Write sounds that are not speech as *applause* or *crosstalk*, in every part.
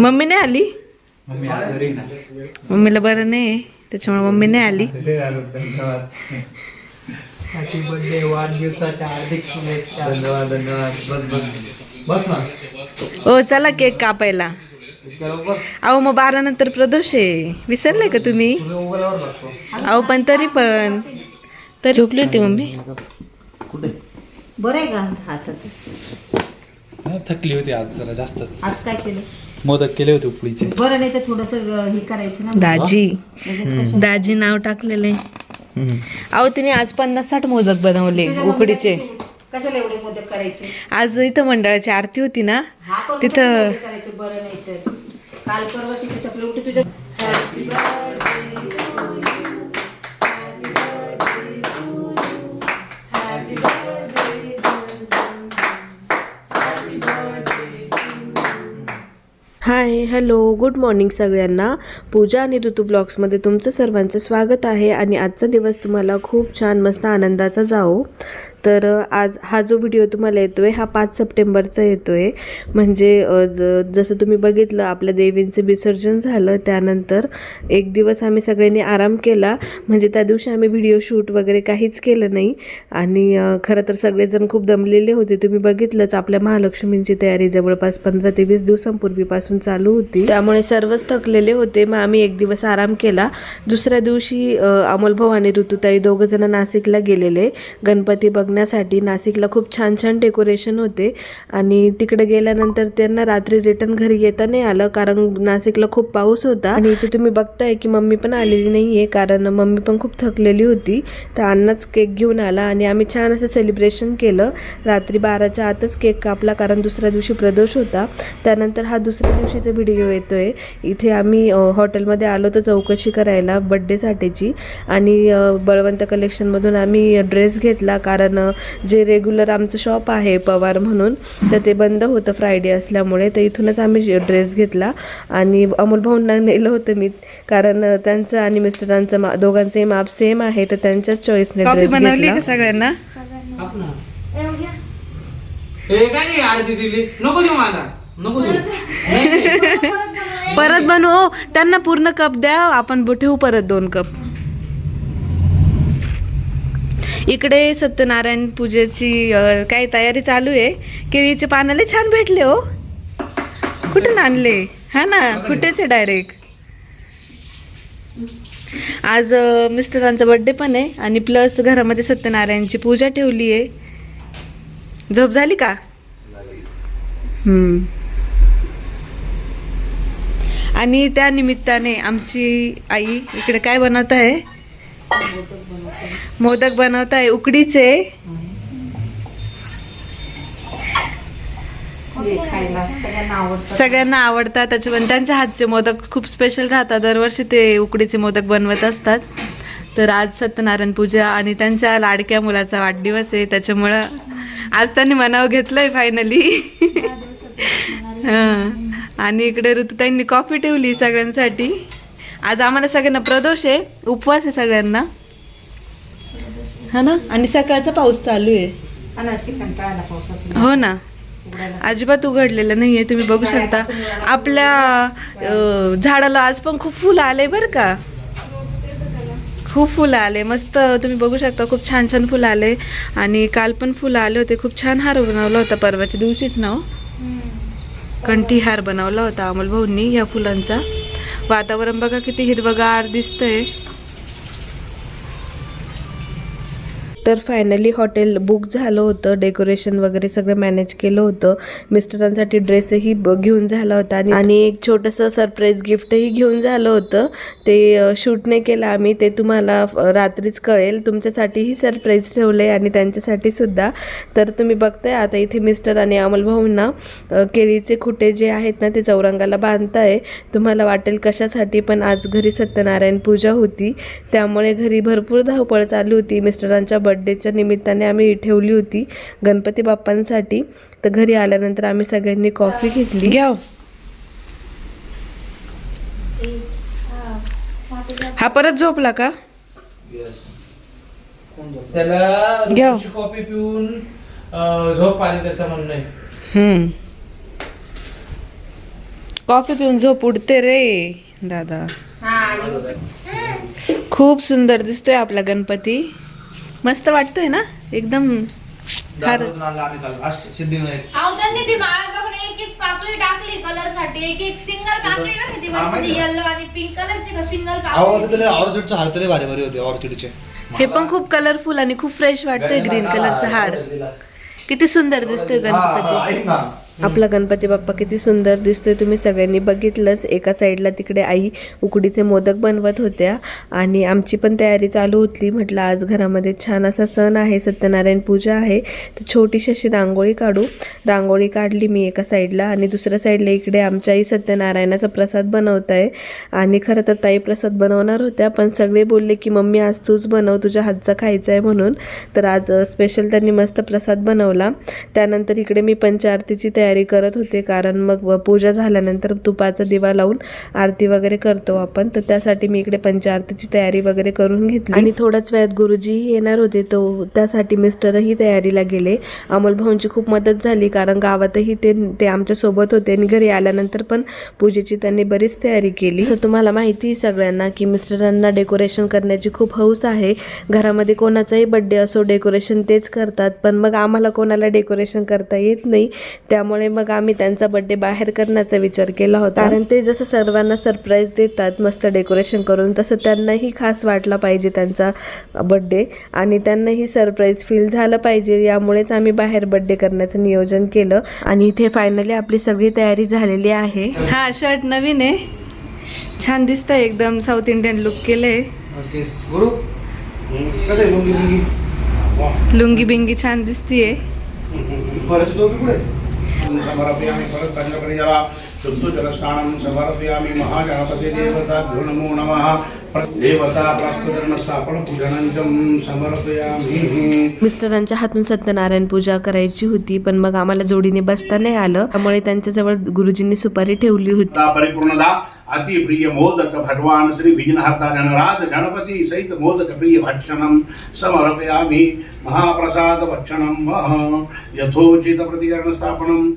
Mummy नाही आली? मम्मीला बरं नाही त्याच्यामुळे मम्मी नाही आली. हॅपी बर्थडे वाढदिवसाच्या हार्दिक शुभेच्छा. धन्यवाद धन्यवाद. बस बस. बस ना. ओ चला केक कापायला. अहो मग बारा नंतर प्रदोष आहे. विसरले का तुम्ही? अहो पण तरी पण. तर झोपली होती मम्मी? बरं आहे का हाताचं? थकली होती आज जरा जास्तच. आज काय केलं? मोदक केले होते उकडीचे बरं नाही तर थोडस हे करायचं ना. दाजी. दाजी नाव टाकलेले अहो तिने आज पन्नास साठ मोदक बनवले उकडीचे. कशाला एवढे मोदक करायचे? आज इथं मंडळाची आरती होती ना हा पण तिथं- मोदक करायचे? बरं नाही तर. काल परवाच इथे थकले उठे तुझ्या Happy birthday. Hi hello good morning सगळ्यांना. पूजा आणि ऋतू ब्लॉग्समध्ये तुमचं सर्वांचं स्वागत आहे आणि आजचा दिवस तुम्हाला खूप छान मस्त आनंदाचा जाओ तर आज हा जो व्हिडिओ तुम्हाला येतो आहे हा पाच सप्टेंबरचा येतो आहे म्हणजे ज जसं तुम्ही बघितलं आपल्या देवींचं विसर्जन झालं त्यानंतर एक दिवस आम्ही सगळ्यांनी आराम केला. म्हणजे त्या दिवशी आम्ही व्हिडिओ शूट वगैरे काहीच केलं नाही. आणि खरं तर सगळेजण खूप दमलेले होते. तुम्ही बघितलंच आपल्या महालक्ष्मींची तयारी जवळपास पंधरा ते वीस दिवसांपूर्वीपासून चालू होती. त्यामुळे सर्वच थकलेले होते. मग आम्ही एक दिवस आराम केला. दुसऱ्या दिवशी अमोलभाऊ आणि ऋतुताई दोघंजणं नाशिकला गेलेले. गणपती बघण्यासाठी नाशिकला खूप छान छान डेकोरेशन होते. आणि तिकडे गेल्यानंतर त्यांना रात्री रिटर्न घरी येता नाही आलं कारण नाशिकला खूप पाऊस होता. आणि इथे तुम्ही बघताय की मम्मी पण आलेली नाही आहे कारण मम्मी पण खूप थकलेली होती. तर अण्णाच केक घेऊन आला आणि आम्ही छान असं सेलिब्रेशन केलं. रात्री बाराच्या आतच केक कापला कारण दुसऱ्या दिवशी प्रदोष होता. त्यानंतर हा दुसऱ्या दिवशीचा व्हिडिओ येतोय. इथे आम्ही हॉटेलमध्ये आलो तर चौकशी करायला बड्डेसाठीची आणि बळवंत कलेक्शनमधून आम्ही ड्रेस घेतला कारण अ, जे रेग्युलर आमचं शॉप आहे पवार म्हणून तर ते बंद होतं फ्रायडे असल्यामुळे तर इथूनच आम्ही ड्रेस घेतला. आणि अमोल भाऊंना नेलं होतं मी कारण त्यांचं आणि मिस्टरांचं मा दोघांचंही माप सेम आहे तर त्यांच्याच चॉईसने ड्रेस बनवली घेतला. का सगळ्यांना? आप ना हे काय नाही आरती दिली. नको देऊ मला. नको देऊ. परत बनवू. त्यांना पूर्ण कप द्या आपण ठेवू परत दोन कप इकडे सत्यनारायण पूजेची काय तयारी चालू आहे. केळीचे पानाले छान भेटले हो. कुठून आणले? हा ना कुठेच आहे डायरेक्ट आज मिस्टरांचा बर्थडे पण आहे आणि प्लस घरामध्ये सत्यनारायणची पूजा ठेवली आहे. झोप झाली का? आणि त्या निमित्ताने आमची आई इकडे काय बनवत आहे? मोदक बनवत आहे उकडीचे. हे सगळ्यांना आवडतं सगळ्यांना आवडतात त्याच्यामुळे त्यांच्या हातचे मोदक खूप स्पेशल राहतात. दरवर्षी ते उकडीचे मोदक बनवत असतात. तर आज सत्यनारायण पूजा आणि त्यांच्या लाडक्या मुलाचा वाढदिवस आहे त्याच्यामुळं आज त्यांनी मनाव घेतलंय फायनली हां. आणि इकडे ऋतुताईंनी कॉफी ठेवली सगळ्यांसाठी. आज आम्हाला सगळ्यांना प्रदोष आहे उपवास आहे सगळ्यांना. हा ना? आणि सकाळचा पाऊस चालू आहे. हो ना? अजिबात उघडलेलं नाहीये तुम्ही बघू शकता. आपल्या अं, झाडाला आज पण खूप फुलं आले बरं का? खूप फुलं आले मस्त तुम्ही बघू शकता खूप छान छान फुलं आले आणि काल पण फुलं आले होते. खूप छान हार बनवला होता परवाच्या दिवशीच ना हो? कंठी हार बनवला होता अमोल भाऊंनी ह्या फुलांचा. वातावरण बघा किती हिरवगार दिसतंय. तर फायनली हॉटेल बुक झालं होतं. डेकोरेशन वगैरे सगळं मॅनेज केलं होतं. मिस्टरांसाठी ड्रेसही ब- घेऊन झाला होता. आणि- आणि एक छोटंसं सरप्राईज गिफ्टही घेऊन झालं होतं. ते शूट नाही केलं आम्ही. ते तुम्हाला रात्रीच कळेल. तुमच्यासाठीही सरप्राईज ठेवलं आहे आणि त्यांच्यासाठी सुद्धा. तर तुम्ही बघताय आता इथे मिस्टर आणि अमलभाऊंना केळीचे खुटे जे आहेत ना ते चौरंगाला बांधताय. तुम्हाला वाटेल कशासाठी पण आज घरी सत्यनारायण पूजा होती. त्यामुळे घरी भरपूर धावपळ चालू होती. मिस्टरांच्या बड्डेच्या निमित्ताने आम्ही ठेवली होती गणपती बाप्पांसाठी. तर घरी आल्यानंतर आम्ही सगळ्यांनी कॉफी घेतली. घ्या हो. हा परत झोपला का? त्याला कॉफी पिऊन अं, झोप आली त्याचं म्हणणं आहे. कॉफी पिऊन झोप उडते रे दादा. हा खूप सुंदर दिसतोय आपला गणपती. मस्त वाटतोय ना? एकदम एक एक टाकली कलरसाठी एक एक सिंगल ना हा, माहिती वरची आहे. येल्लो आणि पिंक कलरची का सिंगल अहो पाकळी? ते त्याला ऑर्चिडचे हार तरी भारी भारी होते ऑर्चिडचे हे पण खूप कलरफुल आणि खूप फ्रेश वाटतोय ग्रीन कलरचा हार. किती सुंदर दिसतोय गणपती. आपला गणपती बाप्पा किती सुंदर दिसतोय. तुम्ही सगळ्यांनी बघितलंच. एका साईडला तिकडे आई उकडीचे मोदक बनवत होत्या. आणि आमची पण तयारी चालू होती. म्हटलं आज घरामध्ये छान असा सण आहे. सत्यनारायण पूजा आहे. तर छोटीशी अशी रांगोळी काढू. रांगोळी काढली मी एका साईडला. आणि दुसऱ्या साईडला इकडे आमच्या आई सत्यनारायणाचा प्रसाद बनवत आहे आणि खरं तर ताई प्रसाद बनवणार होत्या. पण सगळे बोलले की मम्मी आज तूच बनव. तुझ्या हातचा खायचा आहे म्हणून. तर आज स्पेशल त्यांनी मस्त प्रसाद बनवला. त्यानंतर इकडे मी पंचारतीची तयारी करत होते. कारण मग व- पूजा झाल्यानंतर तुपाचा दिवा लावून आरती वगैरे करतो आपण. तर त्यासाठी मी इकडे पंचारतीची तयारी वगैरे करून घेतली. आणि थोड्याच वेळात गुरुजीही येणार होते. तो त्यासाठी मिस्टरही तयारीला गेले. अमोल भाऊंची खूप मदत झाली. कारण गावातही ते ते आमच्यासोबत होते आणि घरी आल्यानंतर पण पूजेची त्यांनी बरीच तयारी केली. सो तुम्हाला माहिती सगळ्यांना की मिस्टरांना डेकोरेशन करण्याची खूप हौस आहे. घरामध्ये कोणाचाही बड्डे असो डेकोरेशन तेच करतात. पण मग आम्हाला कोणाला डेकोरेशन करता येत नाही. त्यामुळे मग आम्ही त्यांचा बड्डे बाहेर करण्याचा विचार केला होता. कारण ते जसं सर्वांना सरप्राईज देतात मस्त डेकोरेशन करून तसं त्यांनाही खास वाटला पाहिजे त्यांचा बड्डे आणि त्यांनाही सरप्राईज फील झालं पाहिजे यामुळेच आम्ही बाहेर बड्डे करण्याचं नियोजन केलं. आणि इथे फायनली आपली सगळी तयारी झालेली आहे. हा शर्ट नवीन आहे. छान दिसतंय एकदम साऊथ इंडियन लुक केलंय. ओके गुरु. कसं आहे लुंगी बिंगी छान दिसतीये. समर्पयामि परस्पञ्चकरि जला शुद्धजलस्नानं समर्पयामि महागणपति देवताभ्यो नमो नमः। देवता समर्पयामि। मिस्टरांच्या हातून सत्यनारायण पूजा करायची होती पण मग आम्हाला जोडीने बसता नाही आलं. त्यामुळे त्यांच्याजवळ गुरुजींनी सुपारी ठेवली होती. ता परिपूर्णदा अति प्रिय मोदक भगवान श्री विघ्नहर्ता गणराज गणपति सहित मोदक प्रिय भक्षणं समर्पयामि। महाप्रसाद भक्षणं यथोचित प्रतिकरण स्थापनं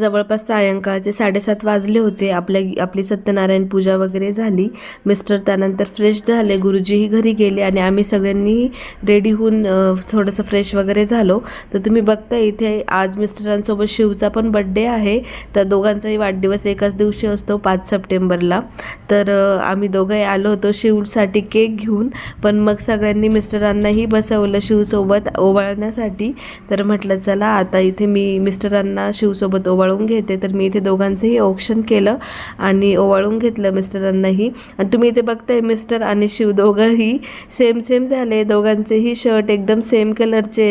जवळपास सायंकाळचे साडेसात वाजले होते आपल्या आपली सत्यनारायण पूजा वगैरे झाली. मिस्टर त्यानंतर फ्रेश झाले गुरुजीही घरी गेले आणि आम्ही सगळ्यांनी रेडी होऊन थोडंसं फ्रेश वगैरे झालो. तर तुम्ही बघता इथे आज मिस्टरांसोबत शिवचा पण बड्डे आहे. तर दोघांचाही वाढदिवस एकाच दिवशी असतो पाच सप्टेंबरला. तर आम्ही दोघंही आलो होतो शिवसाठी केक घेऊन. पण मग सगळ्यांनी मिस्टरांनाही बसवलं शिवसोबत ओवाळण्यासाठी. तर म्हटलं चला आता इथे मी मिस्टरांना शिवसोबत ओवाळ ओवाळून घेते. तर मी इथे दोघांचंही औक्षण केलं आणि ओवाळून घेतलं मिस्टरांनाही आणि तुम्ही इथे बघताय मिस्टर आणि शिव दोघंही सेम सेम झाले. दोघांचेही शर्ट एकदम सेम कलरचे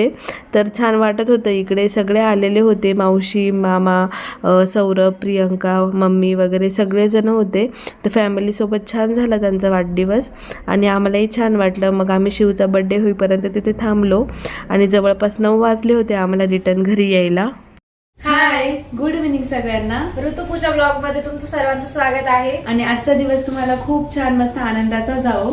तर छान वाटत होतं इकडे. सगळे आलेले होते. मावशी मामा सौरभ प्रियंका मम्मी वगैरे सगळेजण होते. तर फॅमिलीसोबत छान झाला त्यांचा वाढदिवस. आणि आम्हालाही छान वाटलं. मग आम्ही शिवचा बड्डे होईपर्यंत तिथे थांबलो. आणि जवळपास नऊ वाजले होते आम्हाला रिटर्न घरी यायला. हाय गुड इव्हिनिंग सगळ्यांना. ऋतुपूजा ब्लॉगमध्ये तुमचं सर्वांचं स्वागत आहे. आणि आजचा दिवस तुम्हाला खूप छान मस्त आनंदाचा जाओ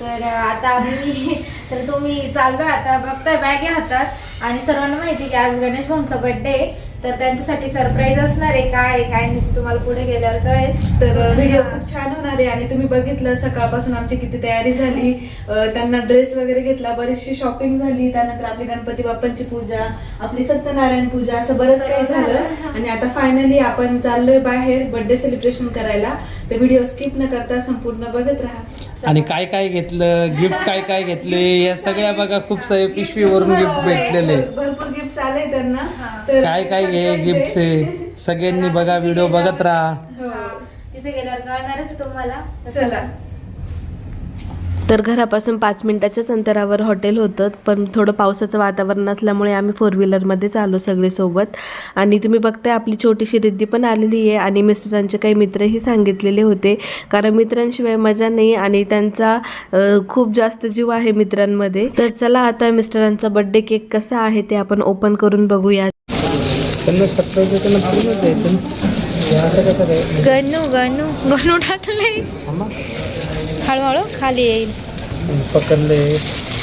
तर आता आम्ही *laughs* तर तुम्ही चाललोय आता बघताय बॅग हातात. आणि सर्वांना माहिती की आज गणेश भाऊंचा बर्थडे तर त्यांच्यासाठी सरप्राईज असणार आहे. काय काय नाही तुम्हाला पुढे गेल्यावर कळेल. तर व्हिडिओ खूप छान होणार आहे आणि तुम्ही बघितलं सकाळपासून आमची किती तयारी झाली. अं, त्यांना ड्रेस वगैरे घेतला बरीचशी शॉपिंग झाली. त्यानंतर आपली गणपती बाप्पांची पूजा आपली सत्यनारायण पूजा असं बरंच काही झालं. आणि आता फायनली आपण चाललोय बाहेर बर्थडे सेलिब्रेशन करायला. तर व्हिडिओ स्किप न करता संपूर्ण बघत राहा. आणि काय काय घेतलं गिफ्ट काय काय घेतले या सगळ्या बघा खूप सारे पिशवीवरून गिफ्ट भेटलेले. भरपूर गिफ्ट आले त्यांना. तर काय काय घे गिफ्ट सगळ्यांनी बघा व्हिडिओ बघत राहा. तिथे गेल्यावर कळणारच तुम्हाला. चला. तर घरापासून पाच मिनिटाच्याच अंतरावर हॉटेल होतं पण थोडं पावसाचं वातावरण असल्यामुळे आम्ही फोर व्हीलरमध्येच आलो सगळे सोबत आणि तुम्ही बघताय आपली छोटीशी रिद्धी पण आलेली आहे आणि मिस्टरांचे काही मित्रही सांगितलेले होते. कारण मित्रांशिवाय मजा नाही आणि त्यांचा खूप जास्त जीव आहे मित्रांमध्ये. तर चला आता मिस्टरांचा बर्थडे केक कसा आहे ते आपण ओपन करून बघूया. त्यांना त्यांना गणू गणू गणू टाकले हळूहळू खाली येईल. पकडले.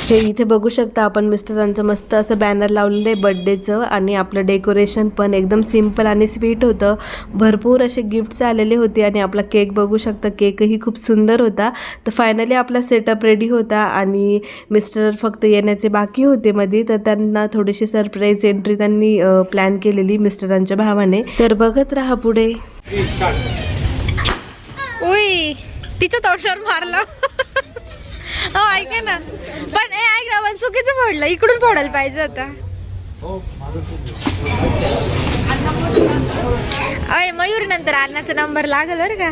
हे इथे बघू शकता आपण मिस्टरांचं मस्त असं बॅनर लावलेलं आहे बर्थडेचं आणि आपलं डेकोरेशन पण एकदम सिंपल आणि स्वीट होतं. भरपूर असे गिफ्ट्स आलेले होते आणि आपला केक बघू शकता केकही खूप सुंदर होता. तर फायनली आपला सेटअप रेडी होता आणि मिस्टर फक्त येण्याचे बाकी होते मध्ये तर त्यांना थोडीशी सरप्राईज एंट्री त्यांनी प्लॅन केलेली मिस्टरांच्या भावाने. तर बघत राहा पुढे. उई! तिच्या तोंडावर मारला. हो ऐक ना. पण ए ऐक ना पण चुकीचं फोडलं. इकडून फोडायला पाहिजे आता. अय मयूर नंतर अन्नाचा नंबर लागल बरं का?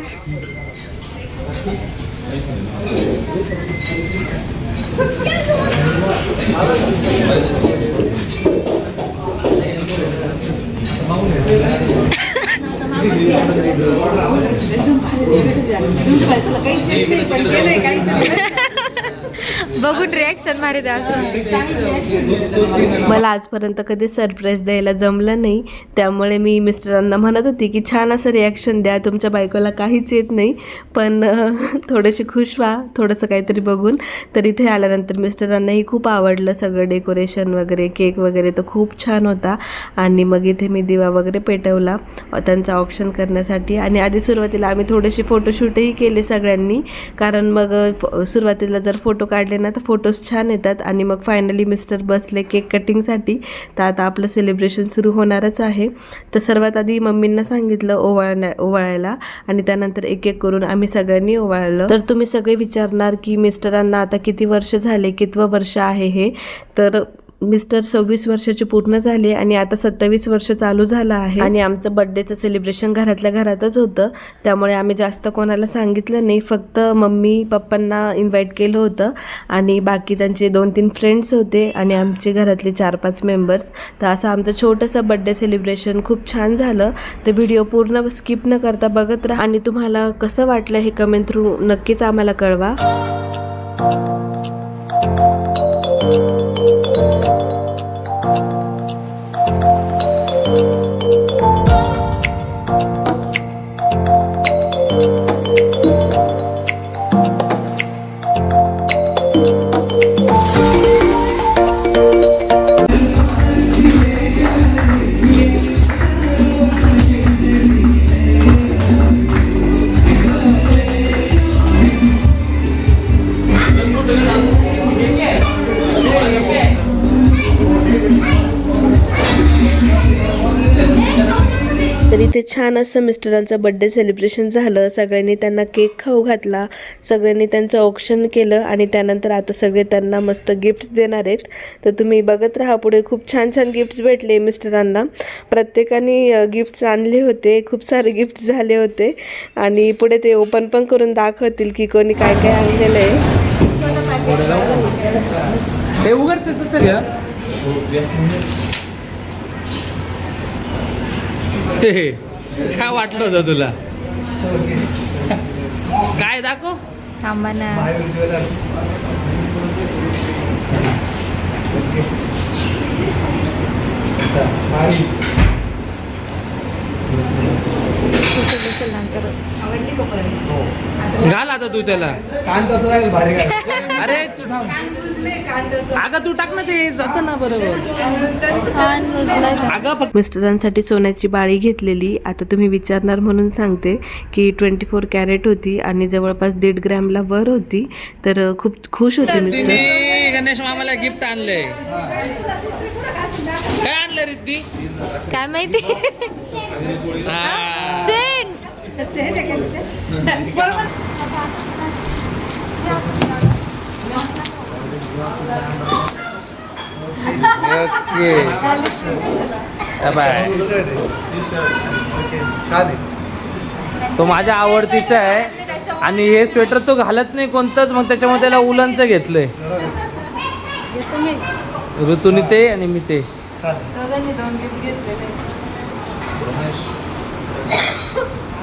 एकदम काही काही बघून रिॲक्शन मारे मला आजपर्यंत कधी सरप्राईज द्यायला जमलं नाही. त्यामुळे मी मिस्टरांना म्हणत होती की छान असं रिॲक्शन द्या तुमच्या बायकोला काहीच येत नाही. पण थोडेसे खुश व्हा थोडंसं काहीतरी बघून. तर इथे आल्यानंतर मिस्टरांनाही खूप आवडलं सगळं डेकोरेशन वगैरे केक वगैरे तर खूप छान होता. आणि मग इथे मी दिवा वगैरे पेटवला त्यांचा ऑप्शन करण्यासाठी. आणि आधी सुरुवातीला आम्ही थोडेसे फोटोशूटही केले सगळ्यांनी. कारण मग सुरुवातीला जर फोटो काढले ना तर फोटोज छान येतात. आणि मग फायनली मिस्टर बसले केक कटिंगसाठी तर आता आपलं सेलिब्रेशन सुरू होणारच आहे. तर सर्वात आधी मम्मींना सांगितलं ओवाळण्या ओवाळायला. आणि त्यानंतर एक एक करून आम्ही सगळ्यांनी ओवाळलं. तर तुम्ही सगळे विचारणार की मिस्टरांना आता किती वर्ष झाले कितवं वर्ष आहे हे? तर मिस्टर सव्वीस वर्षाचे पूर्ण झाले आणि आता सत्तावीस वर्ष चालू झालं आहे. आणि आमचं बर्थडेचं सेलिब्रेशन घरातल्या घरातच होतं. त्यामुळे आम्ही जास्त कोणाला सांगितलं नाही. फक्त मम्मी पप्पांना इन्व्हाइट केलं होतं. आणि बाकी त्यांचे दोन तीन फ्रेंड्स होते आणि आमचे घरातले चार पाच मेंबर्स तर असं आमचं छोटंसं बड्डे सेलिब्रेशन खूप छान झालं. तर व्हिडिओ पूर्ण स्किप न करता बघत राहा. आणि तुम्हाला कसं वाटलं हे कमेंट थ्रू नक्कीच आम्हाला कळवा. तर इथे छान असं मिस्टरांचं बड्डे सेलिब्रेशन झालं. सगळ्यांनी त्यांना केक खाऊ घातला. सगळ्यांनी त्यांचं ऑप्शन केलं आणि त्यानंतर आता सगळे त्यांना मस्त गिफ्ट्स देणार आहेत. तर तुम्ही बघत राहा पुढे. खूप छान छान गिफ्ट्स भेटले मिस्टरांना. प्रत्येकाने गिफ्ट्स आणले होते. खूप सारे गिफ्ट्स झाले होते. आणि पुढे ते ओपन पण करून दाखवतील की कोणी काय काय आणलेलं आहे. हे. काय वाटलं होतं तुला? काय दाखव. थांबा ना. घाल तू त्याला? अरे तू अगं तू टाक ना ते जातं ना बरोबर. अगं फक्त मिस्टरांसाठी सोन्याची बाळी घेतलेली. आता तुम्ही विचारणार म्हणून सांगते की ट्वेंटी फोर कॅरेट होती आणि जवळपास दीड ग्रॅमला वर होती. तर खूप खुश होते मिस्टर. गणेश मामाला गिफ्ट आणलंय. काय आणलं रिद्धी? काय माहिती? *laughs* ओके बाय आहे ओके. तो माझ्या आवडतीचा आहे. आणि हे स्वेटर तो घालत नाही कोणतंच मग त्याच्यामुळे त्याला उलनचं घेतलंय. ऋतूनी ते आणि मी ते. दोघांनी दोन गिफ्ट घेतलेले.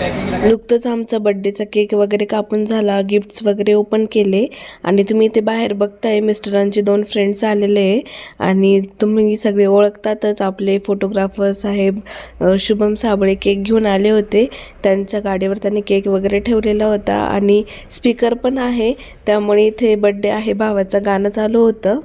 नुकतंच आमचा बड्डेचा केक वगैरे कापून झाला. गिफ्ट्स वगैरे ओपन केले. आणि तुम्ही इथे बाहेर बघताय मिस्टरांचे दोन फ्रेंड्स आलेले आहे. आणि तुम्ही सगळे ओळखतातच आपले फोटोग्राफर साहेब शुभम साबळे केक घेऊन आले होते. त्यांच्या गाडीवर त्यांनी केक वगैरे ठेवलेला होता. आणि स्पीकर पण आहे. त्यामुळे इथे बड्डे आहे भावाचं. गाणं चालू होतं.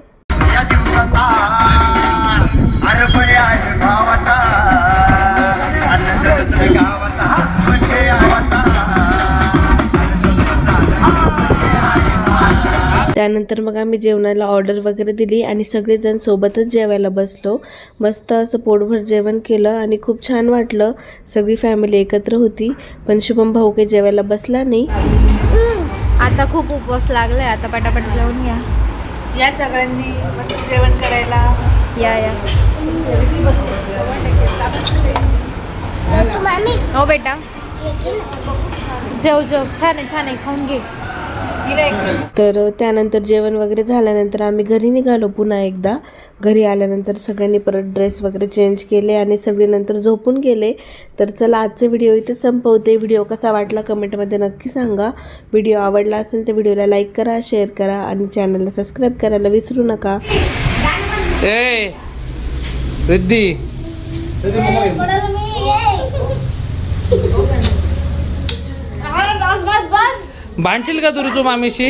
त्यानंतर मग आम्ही जेवणाला ऑर्डर वगैरे दिली आणि सगळेजण सोबतच जेवायला बसलो. मस्त असं पोटभर जेवण केलं आणि खूप छान वाटलं. सगळी फॅमिली एकत्र होती. पण शुभम भाऊ काही जेवायला बसला नाही. आता खूप उपवास लागलाय. आता पटापट जेवून घ्या. या सगळ्यांनी मस्त जेवण करायला. या या. हो बेटा. जेव जेव. छान आहे छान आहे. खाऊन घे. तर त्यानंतर जेवण वगैरे झाल्यानंतर आम्ही घरी निघालो पुन्हा एकदा. घरी आल्यानंतर सगळ्यांनी परत ड्रेस वगैरे चेंज केले आणि सगळे नंतर झोपून गेले. तर चला आजचे व्हिडिओ इथे संपवते. व्हिडिओ कसा वाटला कमेंटमध्ये नक्की सांगा. व्हिडिओ आवडला असेल तर व्हिडिओला लाईक करा शेअर करा आणि चॅनलला सबस्क्राईब करायला विसरू नका. ए रिद्धी बांधशील का तू ऋतू मामीशी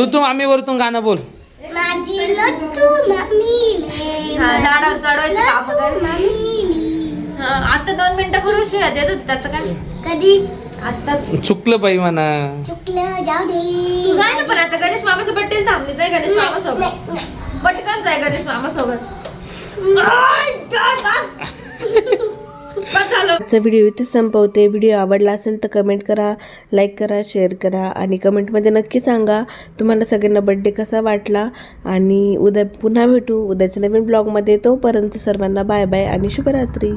ऋतू मामी वरतून गाणं बोल. हा, झाडावर चढवायची कामं कर ना. हा, आता दोन मिनिटापूर्वी शिव्या देत होती त्याचं काय? कधी? आताच चुकलं बाई म्हणा. चुकलं जाऊ दे तू जाय ना पण आता गणेश मामाच्या बड्डे थांबलीच आहे गणेश मामा सोबत पटकन जाय गणेश मामा सोबत आजचा व्हिडिओ इथे संपवते. व्हिडिओ आवडला असेल तर कमेंट करा लाईक करा शेअर करा आणि कमेंटमध्ये नक्की सांगा तुम्हाला सगळ्यांना बड्डे कसा वाटला. आणि उद्या पुन्हा भेटू. उद्याच्या नवीन ब्लॉगमध्ये तोपर्यंत सर्वांना बाय बाय आणि शुभरात्री.